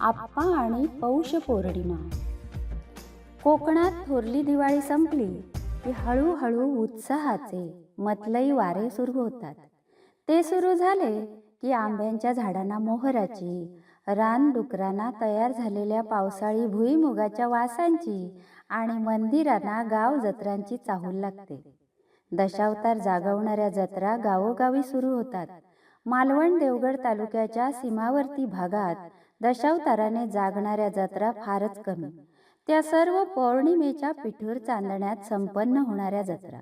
आप्पा आणि पौष पौर्णिमा. कोकणात थोरली दिवाळी संपली की हळूहळू उत्साहाचे मतलई वारे सुरू होतात. ते सुरू झाले की आंब्यांच्या झाडांना मोहराची रान डुकरांना तयार झालेल्या पावसाळी भुईमुगाच्या वासांची आणि मंदिरांना गाव जत्रांची चाहूल लागते. दशावतार जागवणाऱ्या जत्रा गावोगावी सुरू होतात. मालवण देवगड तालुक्याच्या सीमावर्ती भागात दशावताराने जागणाऱ्या जत्रा फारच कमी. त्या सर्व पौर्णिमेच्या पिठूर चांदण्यात संपन्न होणाऱ्या जत्रा.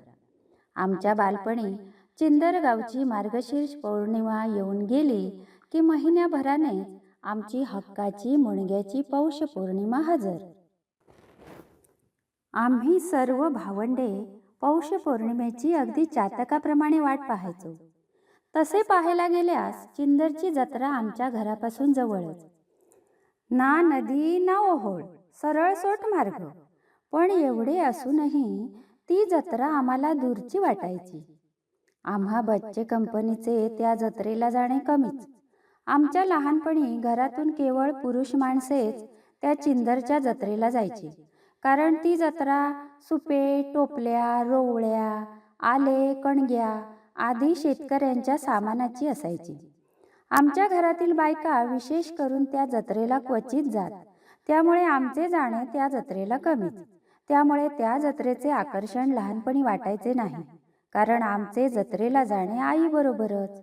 आमच्या बालपणी चिंदरगावची मार्गशीर्ष पौर्णिमा येऊन गेली की महिन्याभराने आमची हक्काची मुणग्याची पौष पौर्णिमा हजर. आम्ही सर्व भावंडे पौष पौर्णिमेची अगदी चातकाप्रमाणे वाट पाहायचो. तसे पाहायला गेल्यास चिंदरची जत्रा आमच्या घरापासून जवळच. ना नदी ना ओहोळ सरळ सोट मार्ग. पण एवढे असूनही ती जत्रा आम्हाला दूरची वाटायची. आम्हा बच्चे कंपनीचे त्या जत्रेला जाणे कमीच. आमच्या लहानपणी घरातून केवळ पुरुष माणसेच त्या चिंदरच्या जत्रेला जायची. कारण ती जत्रा सुपे टोपल्या रोवळ्या आले कणग्या आदी शेतकऱ्यांच्या सामानाची असायची. आमच्या घरातील बायका विशेष करून त्या जत्रेला क्वचित जात. त्यामुळे आमचे जाणे त्या जत्रेला कमीच. त्यामुळे त्या जत्रेचे आकर्षण लहानपणी वाटायचे नाही. कारण आमचे जत्रेला जाणे आईबरोबरच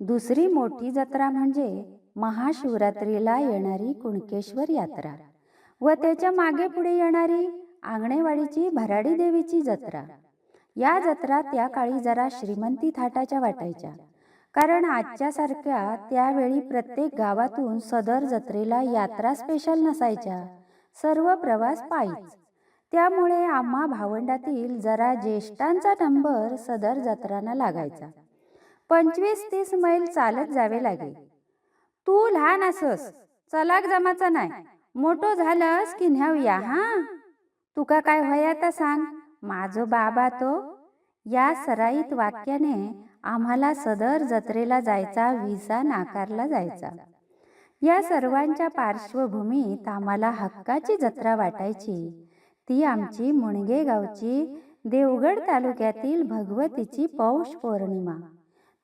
दुसरी मोठी जत्रा म्हणजे महाशिवरात्रीला येणारी कुणकेश्वर यात्रा. व त्याच्यामागे पुढे येणारी आंगणेवाडीची भराडी देवीची जत्रा. या जत्रा त्या काळी जरा श्रीमंती थाटाच्या वाटायच्या. कारण आजच्यासारख्या त्यावेळी प्रत्येक गावातून सदर जत्रेला यात्रा स्पेशल नसायच्या. सर्व प्रवास पायीच त्यामुळे आम्हा भावंडातील जरा ज्येष्ठांचा नंबर सदर जत्रांना लागायचा. पंचवीस तीस मैल चालत जावे लागे. तू लहान असस चलाक जमाचा नाही मोठो झालंस की न्यावया हा? तुका काय व्हाय आता सांग? माझो बाबा तो. या सराईत वाक्याने आम्हाला सदर जत्रेला जायचा व्हिसा नाकारला जायचा. या सर्वांच्या पार्श्वभूमीत आम्हाला हक्काची जत्रा वाटायची. ती आमची मुणगे गावची देवगड तालुक्यातील भगवतीची पौष पौर्णिमा.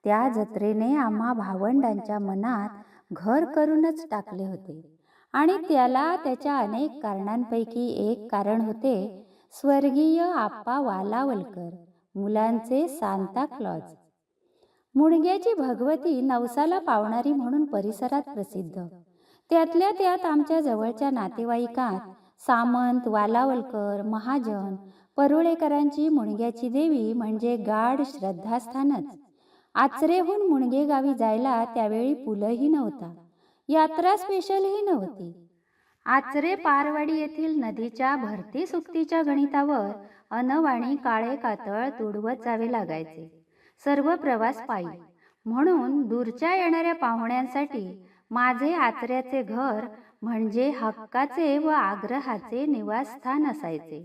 त्या जत्रेने आम्हा भावंडांच्या मनात घर करूनच टाकले होते. आणि त्याला त्याच्या अनेक कारणांपैकी एक कारण होते. स्वर्गीय आप्पा वालावलकर मुलांचे सांता क्लॉज. मुणग्याची भगवती नवसाला पावणारी म्हणून परिसरात प्रसिद्ध. त्यातल्या त्यात आमच्या जवळच्या नातेवाईकात सामंत वालावलकर महाजन परुळेकरांची मुणग्याची देवी म्हणजे गाढ श्रद्धास्थानच. आचरेहून मुणगे गावी जायला त्यावेळी पुलंही नव्हता. यात्रा स्पेशलही नव्हती. आचरे पारवाडी येथील नदीच्या भरती सुक्तीच्या गणितावर अनवाणी काळे कातळ तुडवत जावे लागायचे. सर्व प्रवास पायी. म्हणून दूरच्या येणाऱ्या पाहुण्यांसाठी माझे आचऱ्याचे घर म्हणजे हक्काचे व आग्रहाचे निवासस्थान असायचे.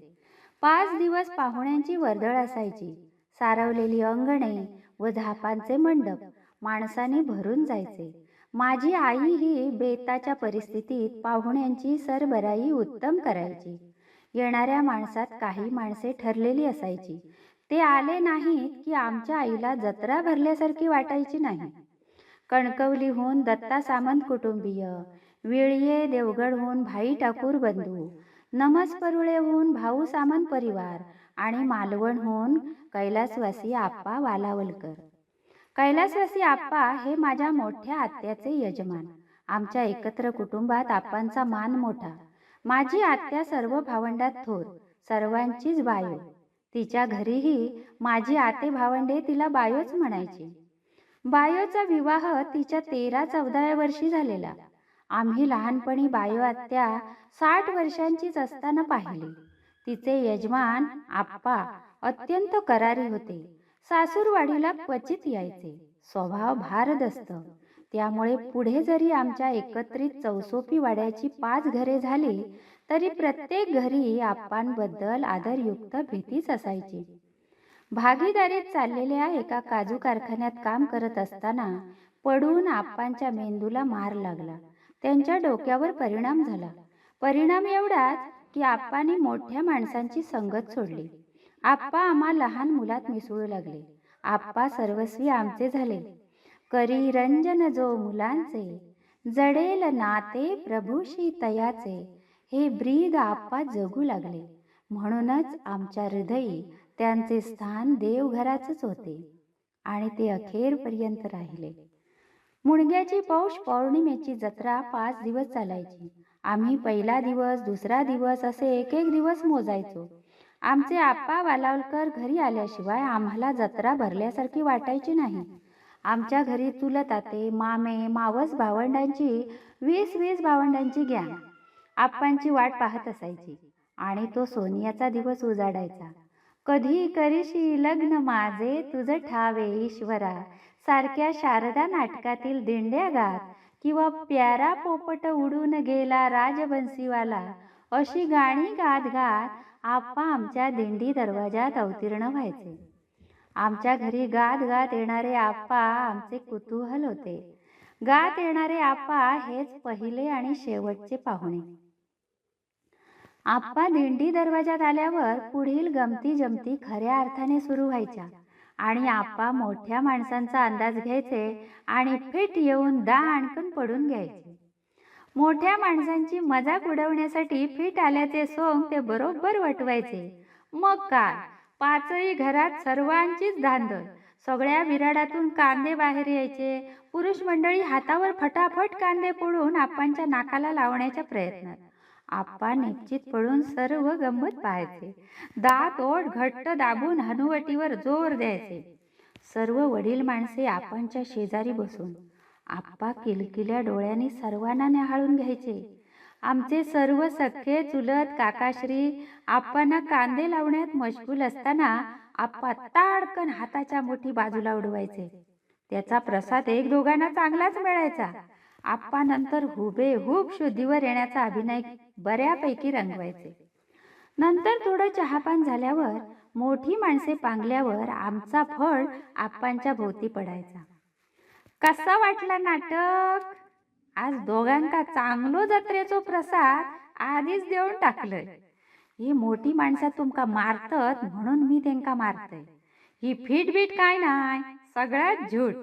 पाच दिवस पाहुण्यांची वर्दळ असायची. सारवलेली अंगणे व झापांचे मंडप माणसाने भरून जायचे. माझी आई ही बेताच्या परिस्थितीत पाहुण्यांची सरबराई उत्तम करायची. येणाऱ्या माणसात काही माणसे ठरलेली असायची. ते आले नाहीत की आमच्या आईला जत्रा भरल्यासारखी वाटायची नाही. कणकवलीहून दत्ता सामंत कुटुंबीय विळये देवगडहून भाई ठाकूर बंधू नमस्परुळेहून भाऊ सामंत परिवार आणि मालवणहून कैलासवासी आप्पा वालावलकर. कैलासवासी आप्पा हे माझ्या मोठ्या आत्याचे यजमान. आमच्या एकत्र कुटुंबात आप्पांचा मान मोठा. माझी आत्या सर्व भावंडात थोर सर्वांचीच बायो. तिच्या घरीही माझी आते भावंडे तिला बायोच म्हणायची. बायोचा विवाह तिच्या तेरा चौदाव्या वर्षी झालेला. आम्ही लहानपणी बायो आत्या साठ वर्षांचीच असताना पाहिली. तिचे यजमान आप्पा अत्यंत करारी होते. सासूरवाडीला क्वचित यायचे. स्वभाव भारदस्त. त्यामुळे पुढे जरी आमच्या एकत्रित चौसोपी वाड्याची पाच घरे झाली तरी प्रत्येक घरी आप्पांबद्दल आदरयुक्त भीतीच असायची. भागीदारीत चाललेल्या एका काजू कारखान्यात काम करत असताना पडून आप्पांच्या मेंदूला मार लागला. त्यांच्या डोक्यावर परिणाम झाला. परिणाम एवढाच की आप्पाने मोठ्या माणसांची संगत सोडली. आप्पा आम्हा लहान मुलात मिसळू लागले. आप्पा सर्वस्वी आमचे झाले. करी रंजन जो मुलांचे जडेल नाते प्रभूशी तयाचे. हे ब्रीद आप्पा जगू लागले. म्हणूनच आमच्या हृदयी त्यांचे स्थान देवघराचंच होते आणि ते अखेरपर्यंत राहिले. मुणग्याची पौष पौर्णिमेची जत्रा पाच दिवस चालायची. आम्ही पहिला दिवस दुसरा दिवस असे एक एक दिवस मोजायचो. आमचे आप्पा वालावलकर घरी आल्याशिवाय आम्हाला जत्रा भरल्यासारखी वाटायची नाही. आमच्या घरी चुलताते मामे मावस भावंडांची वीस वीस भावंडांची गॅंग. आप्पांची वाट पाहत असायची आणि तो सोनियाचा दिवस उजाडायचा. कधी करीशी लग्न माझे तुझं ठावे ईश्वरा. सारख्या शारदा नाटकातील दिंड्या गात. किंवा प्यारा पोपट उडून गेला राजबंसीवाला. अशी गाणी गात गात आप्पा आमच्या दिंडी दरवाजात अवतीर्ण व्हायचे. आमच्या घरी गात गात येणारे आप्पा आमचे कुतूहल होते. गात येणारे आप्पा हेच पहिले आणि शेवटचे पाहुणे. आप्पा दिंडी दरवाजात आल्यावर पुढील गमती जमती खऱ्या अर्थाने सुरू व्हायच्या. आणि आप्पा मोठ्या माणसांचा अंदाज घ्यायचे आणि फिट येऊन दाणकन पडून घ्यायचे. मोठ्या माणसांची मजाक उडवण्यासाठी फिट आल्याचे सोंग ते बरोबर वटवायचे. मग काय? पाचही घरात सर्वांचीच धांदल. सगळ्या विराडातून कांदे बाहेर यायचे. पुरुष मंडळी हातावर फटाफट कांदे पोळून आप्पांच्या नाकाला लावण्याच्या प्रयत्नात. आप्पा निश्चित पडून सर्व गंमत पाहायचे. दात ओठ घट्ट दाबून हनुवटीवर जोर द्यायचे. सर्व वडील माणसे आपणच्या शेजारी बसून आप्पा किलकिल्या डोळ्याने सर्वांना निहाळून घ्यायचे. आमचे सर्व सख्खे चुलत काकाश्री आप्पांना कांदे लावण्यात मशगूल असताना आप्पा ताडकन हाताच्या मोठी बाजूला उडवायचे. त्याचा प्रसाद एक दोघांना चांगलाच मिळायचा. आप्पा नंतर हुबेहूब शुद्धीवर येण्याचा अभिनय बऱ्यापैकी रंगवायचे. नंतर थोडं चहापान झाल्यावर मोठी माणसे पांगल्यावर आमचा फळ आप्पांच्या भोवती पडायचा. कसा वाटला नाटक? आज दोघांका चांगलो जत्रेचो प्रसाद आधीच देऊन टाकलंय. ही मोठी माणसं तुमका मारतत म्हणून मी त्यांका मारतय. ही फिट बीट काय नाही सगळ्यात झूट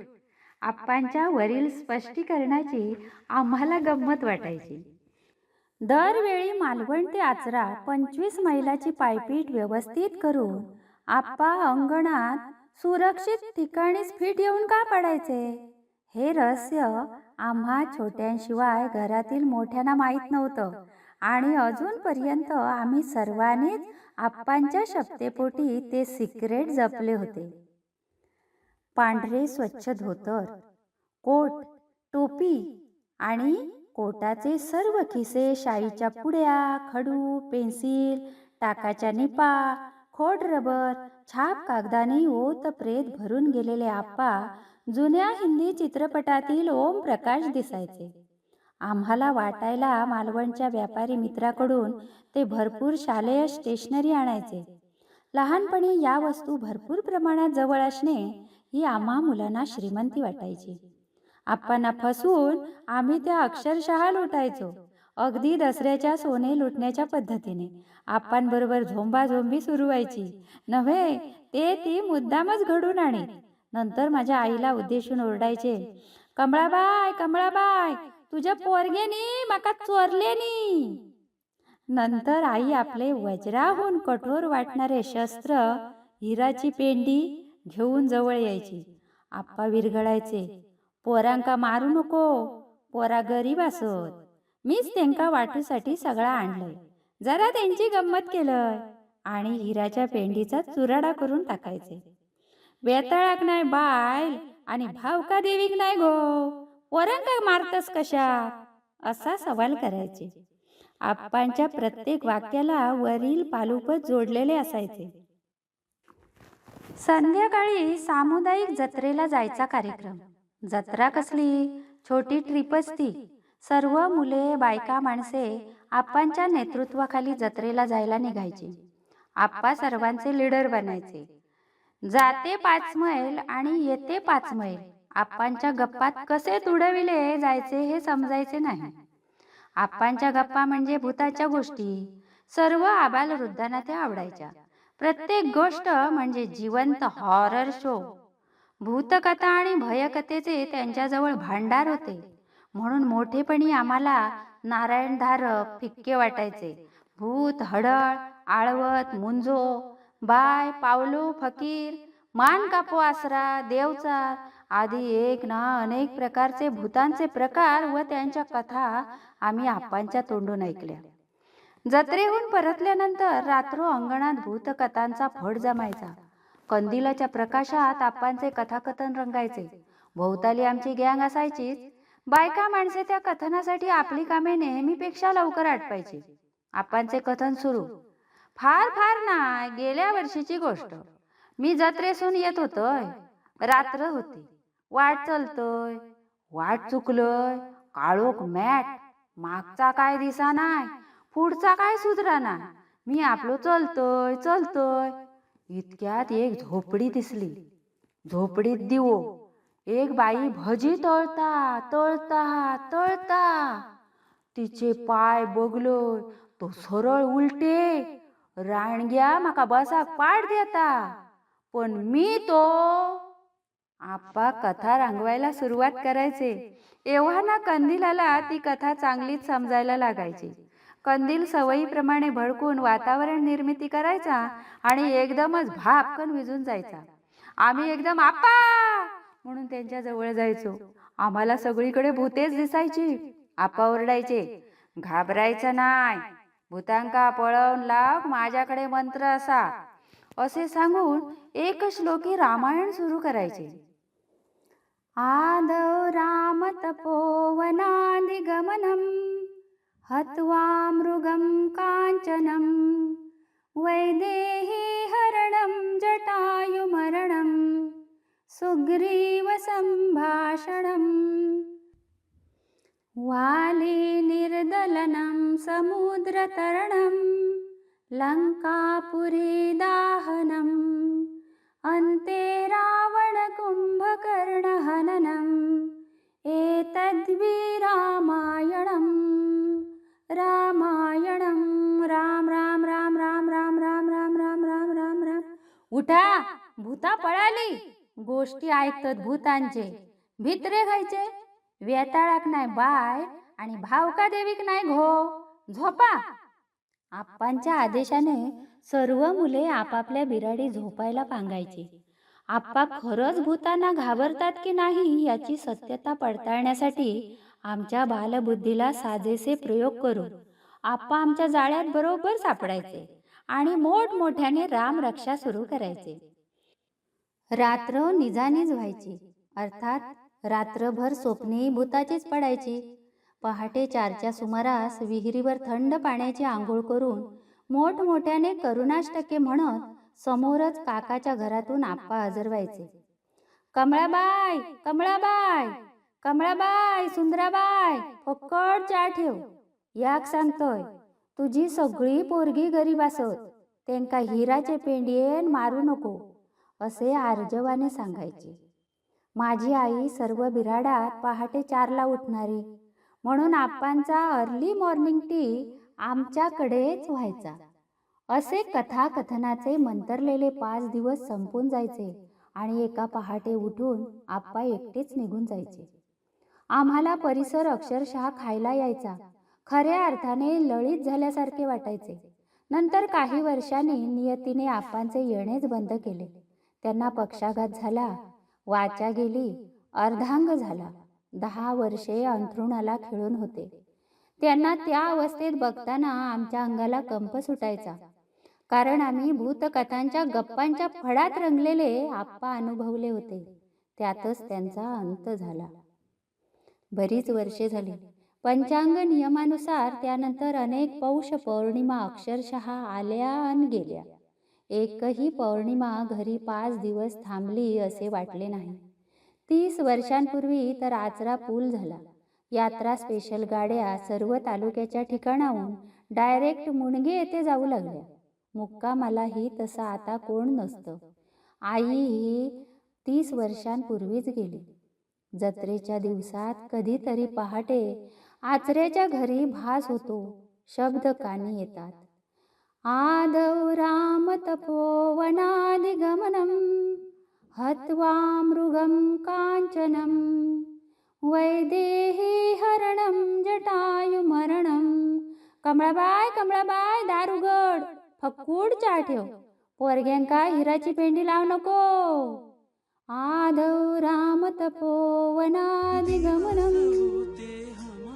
आप्पांच्या वरील स्पष्टीकरणाची आम्हाला गंमत वाटायची. दरवेळी मालवण ते आचरा पंचवीस मैलाची पायपीट व्यवस्थित करून आप्पा अंगणात सुरक्षित ठिकाणीच फिट येऊन का पडायचे? हे रहस्य आम्हा छोट्यांशिवाय घरातील मोठ्यांना माहीत नव्हतं. आणि अजूनपर्यंत आम्ही सर्वांनीच आप्पांच्या शपथेपोटी ते सिक्रेट जपले होते. पांढरे स्वच्छ धोतर कोट टोपी आणि कोटाचे सर्व खिसे शाईच्या पुड्या खडू पेन्सिल टाकाच्या निपा खोड रबर छाप कागदाने ओत प्रेत भरून गेलेले आप्पा जुन्या हिंदी चित्रपटातील ओम प्रकाश दिसायचे. आम्हाला वाटायला मालवणच्या व्यापारी मित्राकडून ते भरपूर शालेय स्टेशनरी आणायचे. लहानपणी या वस्तू भरपूर प्रमाणात जवळ असणे ही आम्हा मुलांना श्रीमंती वाटायची. आप्पांना फसवून आम्ही त्या अक्षरशः लुटायचो. अगदी दसऱ्याच्या सोने लुटण्याच्या पद्धतीने. आप्पांबरोबर झोंबाझोंबी सुरू व्हायची नव्हे ते ती मुद्दामच घडून आणे नंतर माझ्या आईला उद्देशून ओरडायचे कमळाबाय कमळाबाय तुझ्या पोरगेनी माका चोरलेनी नंतर आई आपले वज्राहून कठोर वाटणारे शस्त्र हिराची पेंडी घेऊन जवळ यायची. आप्पा विरघळायचे. पोरांका मारू नको. पोरा गरीब असत. मीच त्यांका वाटूसाठी सगळा आणलंय. जरा त्यांची गंमत केलंय. आणि हिराच्या पेंडीचा चुराडा करून टाकायचे. वेताळाक नाही बाय आणि भावका देवीक नाही गो? पोरांका मारतस कशा असा सवाल करायचे. आप्पांच्या प्रत्येक वाक्याला वरील पालुपत जोडलेले असायचे. संध्याकाळी सामुदायिक जत्रेला जायचा कार्यक्रम. जत्रा कसली? छोटी ट्रिपच ती सर्व मुले बायका माणसे आप्पांच्या नेतृत्वाखाली जत्रेला जायला निघायची. आप्पा सर्वांचे लीडर बनायचे. जाते पाच मैल आणि येते पाच मैल. आप्पांच्या गप्पात कसे तुडविले जायचे हे समजायचे नाही. आप्पांच्या गप्पा म्हणजे भूताच्या गोष्टी. सर्व आबाल वृद्धांना त्या आवडायच्या. प्रत्येक गोष्ट म्हणजे जिवंत हॉरर शो भूतकथा आणि भयकथेचे त्यांच्याजवळ भांडार होते. म्हणून मोठेपणी आम्हाला नारायण धारक फिक्के वाटायचे. भूत हडळ आळवत मुंजो बाय पावलो फकीर मान कापो आसरा देवचा आदी एक ना अनेक प्रकारचे भूतांचे प्रकार व त्यांच्या कथा आम्ही आप्पांच्या तोंडून ऐकल्या. जत्रेहून परतल्यानंतर रात्र अंगणात भूतकथांचा फड जमायचा. कंदिलाच्या प्रकाशात आप्पांचे कथाकथन रंगायचे. भोवताली आमची गँग असायचीच. बायका माणसे त्या कथनासाठी आपली कामे नेहमीपेक्षा लवकर आटपायची. आप्पांचे कथन सुरू. फार फार ना गेल्या वर्षीची गोष्ट. मी जत्रेसून येत होतोय. रात्र होती. वाट चलतोय. वाट चुकलोय. काळोख मॅट. मागचा काय दिसा नाही. पुढचा काय सुधरा ना? मी आपलो चलतोय चलतोय. इतक्यात एक झोपडी दिसली. झोपडीत दिवो. एक बाई भजी तळता तळता तळता. तिचे पाय बगलोय. तो सरळ उलटे. राणग्या माका बसाक पाड देता. पण मी तो आप्पा कथा रांगवायला सुरुवात करायचे. एव्हा ना कंदिलाला ती कथा चांगलीच समजायला लागायची. कंदील सवयीप्रमाणे भडकून वातावरण निर्मिती करायचा आणि एकदमच भापकन विजून जायचा. आम्ही एकदम आप्पा! म्हणून त्यांच्या जवळ जायचो. आम्हाला सगळीकडे भूतेच दिसायची. आप्पा ओरडायचे घाबरायचं नाही. भूतांका पळवून लाव माझ्याकडे मंत्र असा. असे सांगून एक श्लोकी रामायण सुरू करायचे. आदौ राम तपोवनादिगमनम हत्वा मृगं काञ्चनं वैदेही हरणं जटायुमरणं सुग्रीवसम्भाषणम् वालीनिर्दलनं समुद्रतरणं लङ्कापुरीदाहनम् अन्ते रावणकुम्भकर्णहननम् एतद्विरामायणम् रामायणं राम राम राम राम राम राम राम राम राम राम राम उठा भूता पळाली गोष्टी ऐकतात भूतांचे भित्रे खायचे वेताळाक नाही बाय आणि भावका देवीक नाही घो झोपा आप्पांच्या आदेशाने सर्व मुले आपापल्या बिराडी झोपायला पांगायची आप्पा खरंच भूतांना घाबरतात की नाही याची सत्यता पडताळण्यासाठी आमच्या बालबुद्धीला साजेसे प्रयोग करून आप्पा आमच्या जाळ्यात बरोबर सापडायचे आणि मोठमोठ्याने राम रक्षा सुरू करायचे. रात्र निजानीज व्हायची. अर्थात रात्रभर स्वप्ने भूताचीच पडायची. पहाटे चारच्या सुमारास विहिरीवर थंड पाण्याची आंघोळ करून मोठमोठ्याने करुणाष्टके म्हणत समोरच काकाच्या घरातून आप्पा हजर व्हायचे. कमळाबाई कमळाबाई कमळाबाई सुंदराबाई फक्कड चा ठेव. याक सांगतोय तुझी सगळी पोरगी गरीब असत. त्यांका हिराचे पेंडयेन मारू नको असे आर्जवाने सांगायचे. माझी आई सर्व बिराडात पहाटे चारला उठणारी म्हणून आप्पांचा अर्ली मॉर्निंग टी आमच्याकडेच व्हायचा. असे कथाकथनाचे मंतरलेले पाच दिवस संपून जायचे आणि एका पहाटे उठून आप्पा एकटेच निघून जायचे. आम्हाला परिसर अक्षरशः खायला यायचा. खऱ्या अर्थाने लळीत झाल्यासारखे वाटायचे. नंतर काही वर्षांनी नियतीने आप्पांचे येणेच बंद केले. त्यांना पक्षाघात झाला. वाचा गेली. अर्धांग झाला. दहा वर्षे अंथरुणाला खेळून होते. त्यांना त्या अवस्थेत बघताना आमच्या अंगाला कंप सुटायचा. कारण आम्ही भूतकथांच्या गप्पांच्या फडात रंगलेले आप्पा अनुभवले होते. त्यातच त्यांचा अंत झाला. बरीच वर्षे झाली. पंचांग नियमानुसार त्यानंतर अनेक पौष पौर्णिमा अक्षरशः आल्या आणि गेल्या. एकही पौर्णिमा घरी पाच दिवस थांबली असे वाटले नाही. तीस वर्षांपूर्वी तर आचरा पूल झाला. यात्रा स्पेशल गाड्या सर्व तालुक्याच्या ठिकाणाहून डायरेक्ट मुणगे येथे जाऊ लागल्या. मुक्कामालाही तसं आता कोण नसतं. आई ही तीस वर्षांपूर्वीच गेली. जत्रेच्या दिवसात कधीतरी पहाटे आचऱ्याच्या घरी भास होतो शब्द कानी येतात. आदौ राम तपोवनादिगमनं हत्वा मृगं काञ्चनं वैदेही हरणं जटायुमरणं कमळाबाय कमळाबाय दारुगड फक्कूड चहा ठेव पोरग्यांका हिराची पेंडी लाव नको। आदौ राम तपोवनादिगमनं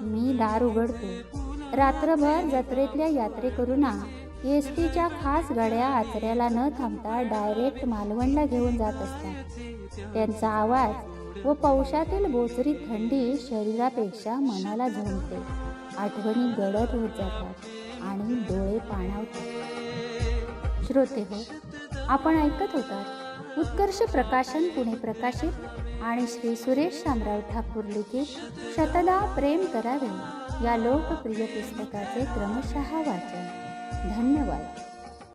मी दार उघडतो. रात्रभर जत्रेतल्या यात्रेकरूंना एस टीच्या खास गाड्या आचऱ्याला न थांबता डायरेक्ट मालवणला घेऊन जात असतात. त्यांचा आवाज व पौशातील बोचरी थंडी शरीरापेक्षा मनाला झोंबते. आठवणी गडद होत जातात आणि डोळे पाणावतात. श्रोते हो आपण ऐकत होतात उत्कर्ष प्रकाशन पुणे प्रकाशित आणि श्री सुरेश शामराव ठाकूर लिखित शतदा प्रेम करावे या लोकप्रिय पुस्तकाचे क्रमशः वाचन. धन्यवाद.